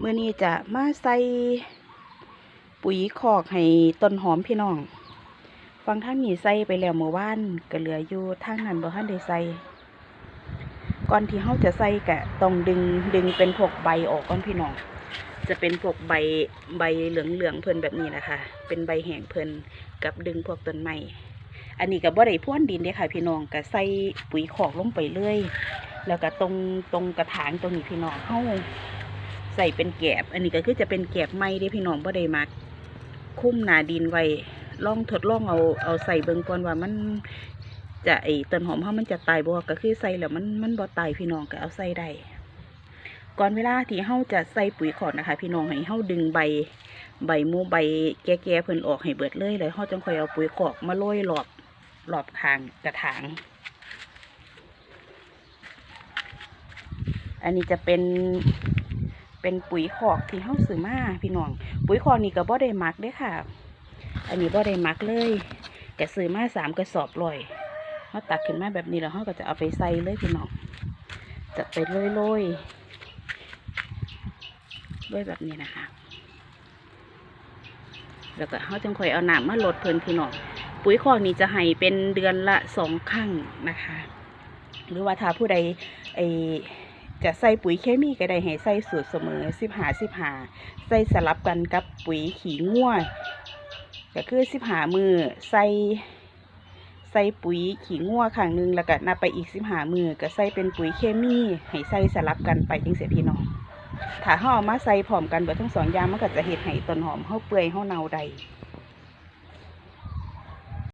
เมื่อนี้จะมาใส่ปุ๋ยคอกให้ต้นหอมพี่น้อง ฟังทางนี้ใส่ไปแล้วเมื่อวานก็เหลืออยู่ทางนั้นบ่ทันได้ใส่ก่อนที่เฮาจะใส่ก็ต้องดึงดึงเป็นพวกใบออกก่อนพี่น้อง จะเป็นพวกใบใบเหลืองๆเพลินแบบนี้นะคะ เป็นใบแห้งเพลินกับดึงพวกต้นไม้อันนี้ก็บ่ได้พ่วนดินเด้ค่ะ พี่น้องก็ใส่ปุ๋ยคอกลงไปเรื่อยแล้วก็ตรงตรงกระถางตรงนี้พี่น้องเฮา ใส่เป็นแกบ อันนี้ก็คือจะเป็นแกบไม้เด้พี่น้องบ่ได้มาคุ้มหนาดินไว้ล่องทดลองเอาเอาใส่เบิ่งก่อนว่ามันจะไอต้นหอมเฮามันจะตายบ่ก็คือใส่แล้วมันมันบ่ตายพี่น้องก็เอาใส่ได้ก่อนเวลาที่เฮาจะใส่ปุ๋ยขอดนะคะ พี่น้องให้เฮาดึงใบ ใบมูใบแก่ๆเพิ่นออกให้เบิดเลยแล้วเฮาจังค่อยเอาปุ๋ยขอกมาโรยรอบรอบทางกระถาง อันนี้จะเป็น เป็นปุ๋ยขอกที่เฮาซื้อมาพี่น้อง ปุ๋ยขอกนี่ก็บ่ได้มักเด้ค่ะ อันนี้บ่ได้มักเลยก็ซื้อมาสามกระสอบลอยเฮาตักขึ้นมาแบบนี้แล้วเฮาก็จะเอาไปใส่เลยพี่น้องจะไปโรยโรยโรยแบบนี้นะคะ แล้วก็เฮาจังค่อยเอาน้ำมาลดเพิ่นพี่น้องปุ๋ยคอกนี่จะให้เป็นเดือนละสองครั้งนะคะ หรือว่าถ้าผู้ใดไอ จะใส่ปุ๋ยเคมีก็ได้ให้ใส่สูตรเสมอสิบหาสิบหาใส่สลับกันกับปุ๋ยขี้งัวก็คือสิบหามือใส่ใส่ปุ๋ยขี้งัวข้างหนึงแล้วก็นับไปอีกสิบหามือก็ใส่เป็นปุ๋ยเคมีให้ใส่สลับกันไปจังเสียพี่น้องถ้าเฮาเอมาใส่พร้อมกันเบิดทั้งสองยางมันก็จะเฮ็ดให้ต้นหอมเฮาเปื่อยเฮาเน่าได้